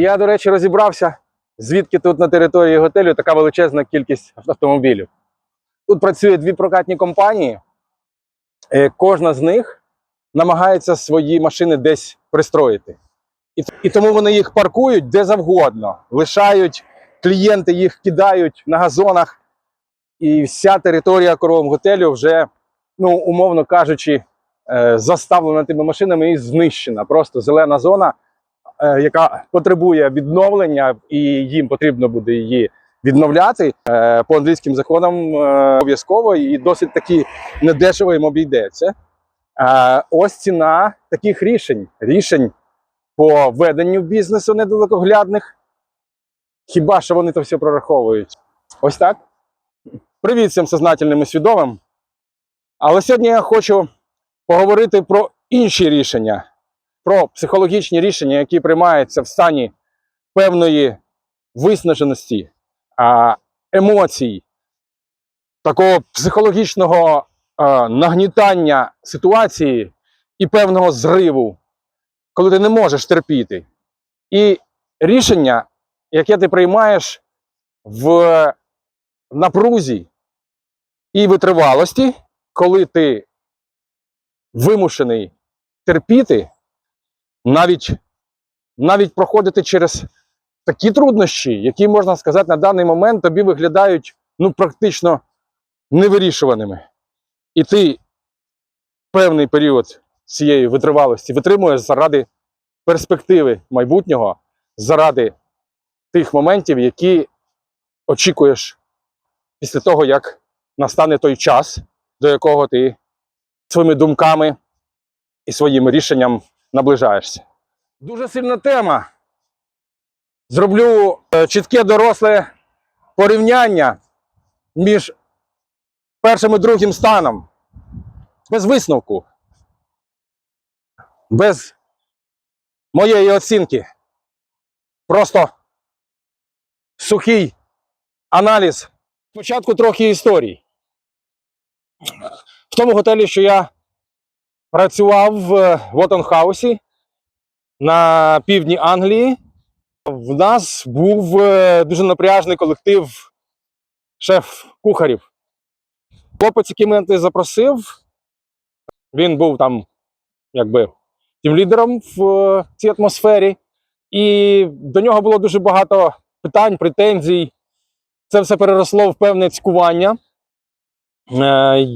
я, до речі, розібрався, звідки тут на території готелю така величезна кількість автомобілів. Тут працює дві прокатні компанії. Е, Кожна з них намагається свої машини десь пристроїти. І, і тому вони їх паркують де завгодно, лишають, клієнти їх кидають на газонах. І вся територія коровом готелю вже, ну, умовно кажучи, е, заставлена тими машинами і знищена. Просто зелена зона, яка потребує відновлення, і їм потрібно буде її відновляти е, по англійським законам е, обов'язково і досить таки недешево їм обійдеться. Е, ось ціна таких рішень. Рішень по веденню бізнесу недалекоглядних. Хіба що вони то все прораховують? Ось так. Привіт всім сознательним і свідомим. Але сьогодні я хочу поговорити про інші рішення, про психологічні рішення, які приймаються в стані певної виснаженості, емоцій, такого психологічного нагнітання ситуації і певного зриву, коли ти не можеш терпіти. І рішення, яке ти приймаєш в напрузі і витривалості, коли ти вимушений терпіти, навіть, навіть проходити через такі труднощі, які, можна сказати, на даний момент тобі виглядають ну, практично невирішуваними. І ти певний період цієї витривалості витримуєш заради перспективи майбутнього, заради тих моментів, які очікуєш після того, як настане той час, до якого ти своїми думками і своїм рішенням наближаєшся. Дуже сильна тема. Зроблю е, чітке доросле порівняння між першим і другим станом. Без висновку. Без моєї оцінки. Просто сухий аналіз. Спочатку трохи історій. В тому готелі, що я працював в Вотонхаусі на півдні Англії, в нас був е, дуже напряжний колектив шеф-кухарів. Хлопець, який мене запросив, він був там, якби, тим лідером в е, цій атмосфері, і до нього було дуже багато питань, претензій. Це все переросло в певне цькування. Е,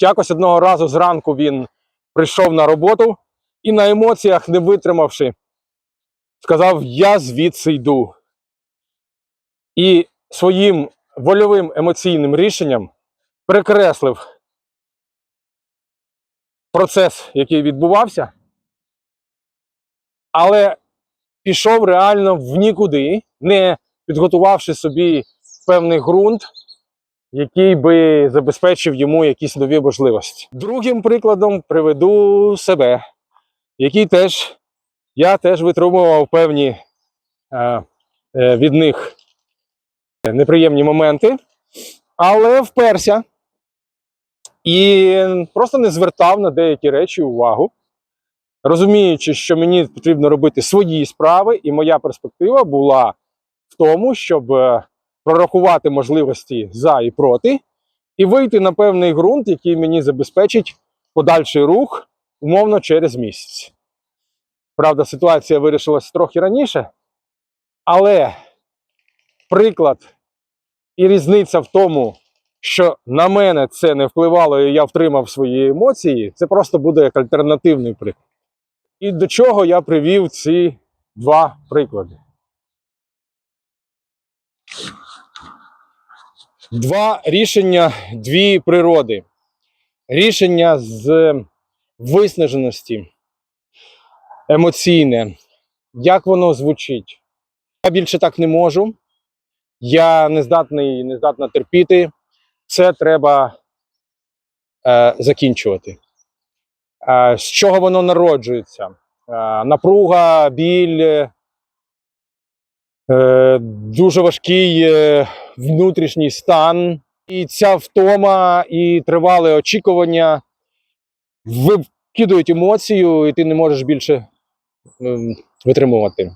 якось одного разу зранку він прийшов на роботу і на емоціях, не витримавши, сказав: Я звідси йду. І своїм вольовим емоційним рішенням перекреслив процес, який відбувався, але пішов реально в нікуди, не підготувавши собі певний ґрунт, який би забезпечив йому якісь нові можливості. Другим прикладом приведу себе, який теж я теж витримував певні е, е, від них неприємні моменти, але вперся і просто не звертав на деякі речі увагу, розуміючи, що мені потрібно робити свої справи, і моя перспектива була в тому, щоб е, прорахувати можливості за і проти, і вийти на певний ґрунт, який мені забезпечить подальший рух, умовно, через місяць. Правда, ситуація вирішилась трохи раніше, але приклад і різниця в тому, що на мене це не впливало, і я втримав свої емоції, це просто буде як альтернативний приклад. І до чого я привів ці два приклади. Два рішення, дві природи. Рішення з виснаженості емоційне. Як воно звучить? Я більше так не можу. Я не здатний, не здатна терпіти. Це треба е, закінчувати. Е, з чого воно народжується? Е, напруга, біль, дуже важкий е, внутрішній стан, і ця втома і тривале очікування викидують емоцію, і ти не можеш більше витримувати.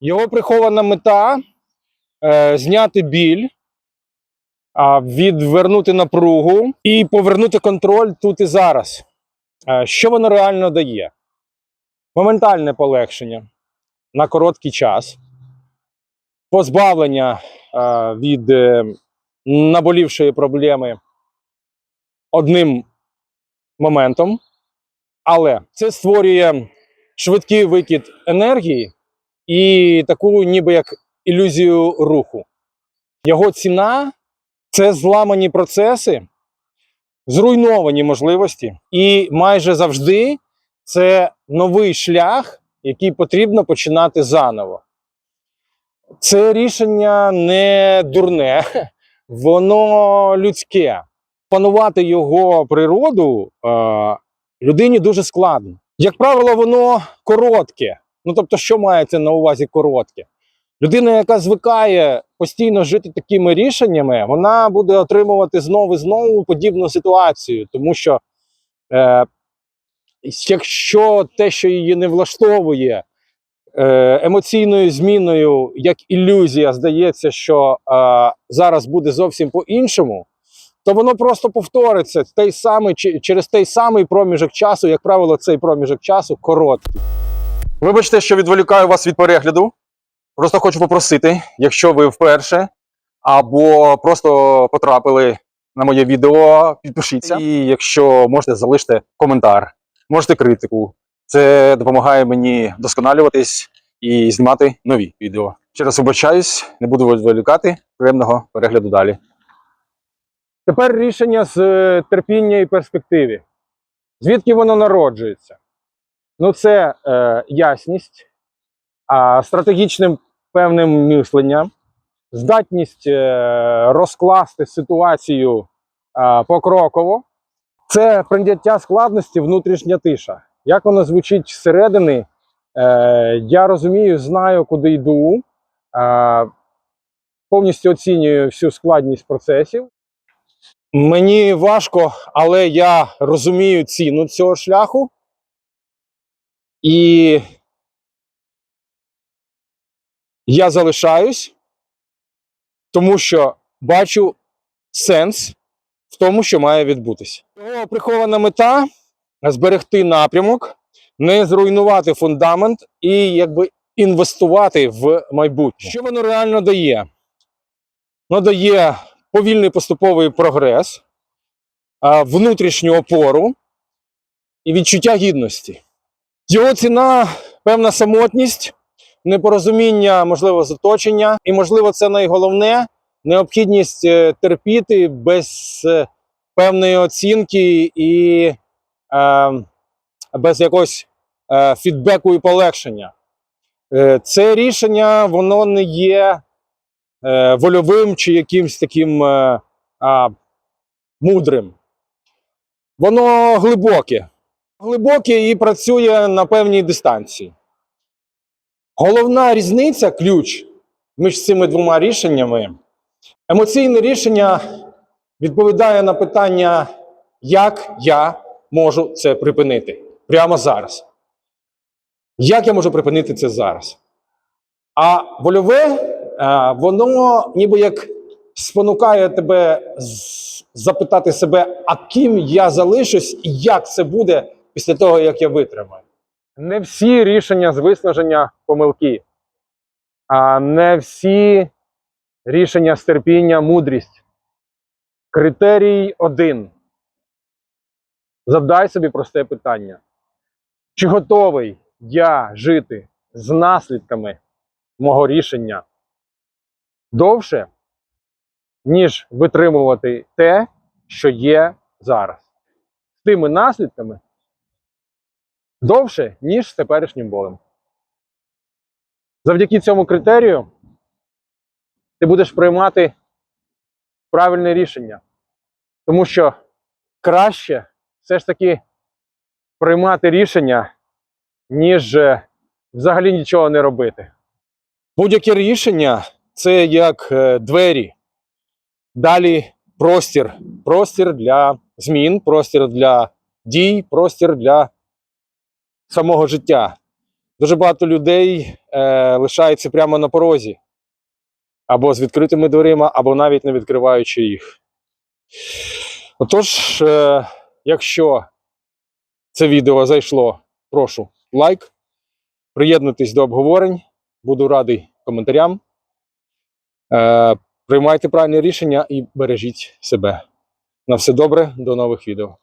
Його прихована мета е, зняти біль, відвернути напругу і повернути контроль тут і зараз. Е, що воно реально дає? Моментальне полегшення на короткий час, позбавлення е, від е, наболівшої проблеми одним моментом, але це створює швидкий викид енергії і таку, ніби як ілюзію руху. Його ціна це зламані процеси, зруйновані можливості, і майже завжди це новий шлях, який потрібно починати заново. Це рішення не дурне, воно людське. Панувати його природу е, людині дуже складно. Як правило, воно коротке. Ну тобто, що мається на увазі коротке? Людина, яка звикає постійно жити такими рішеннями, вона буде отримувати знову і знову подібну ситуацію, тому що е, якщо те, що її не влаштовує, емоційною зміною, як ілюзія, здається, що е, зараз буде зовсім по-іншому, то воно просто повториться той самий, через той самий проміжок часу, як правило, цей проміжок часу короткий. Вибачте, що відволікаю вас від перегляду. Просто хочу попросити, якщо ви вперше або просто потрапили на моє відео, підпишіться. І якщо можете, залиште коментар, можете критику. Це допомагає мені вдосконалюватись і знімати нові відео. Ще раз вибачаюсь, не буду відволікати. Приємного перегляду далі. Тепер рішення з е, терпіння і перспективи. Звідки воно народжується? Ну, це е, ясність, а, стратегічним певним мисленням, здатність е, розкласти ситуацію е, покроково. Це прийняття складності, внутрішня тиша. Як воно звучить зсередини, е, я розумію, знаю, куди йду, е, повністю оцінюю всю складність процесів. Мені важко, але я розумію ціну цього шляху. І я залишаюсь, тому що бачу сенс в тому, що має відбутися. Його прихована мета зберегти напрямок, не зруйнувати фундамент і якби інвестувати в майбутнє. Що воно реально дає? Воно дає повільний поступовий прогрес, внутрішню опору і відчуття гідності. Його ціна певна самотність, непорозуміння, можливо, з оточення, і, можливо, це найголовне необхідність е, терпіти без е, певної оцінки і без якогось е, фідбеку і полегшення. Е, це рішення воно не є е, вольовим чи якимсь таким а, мудрим. Воно глибоке. Глибоке і працює на певній дистанції. Головна різниця, ключ між цими двома рішеннями. Емоційне рішення відповідає на питання, як я можу це припинити прямо зараз. Як я можу припинити це зараз? А вольове, е, воно ніби як спонукає тебе запитати себе, а ким я залишусь і як це буде після того, як я витримаю. Не всі рішення з виснаження помилки, а не всі рішення з терпіння мудрість. Критерій один. Завдай собі просте питання. Чи готовий я жити з наслідками мого рішення довше, ніж витримувати те, що є зараз? З тими наслідками довше, ніж з теперішнім болем. Завдяки цьому критерію ти будеш приймати правильне рішення. Тому що краще все ж таки приймати рішення, ніж е, взагалі нічого не робити. Будь-яке рішення це як е, двері. Далі простір. Простір для змін, простір для дій, простір для самого життя. Дуже багато людей е, лишається прямо на порозі, або з відкритими дверима, або навіть не відкриваючи їх. Отож, е, якщо це відео зайшло, прошу лайк, приєднуйтесь до обговорень, буду радий коментарям. Е, приймайте правильні рішення і бережіть себе. На все добре, до нових відео.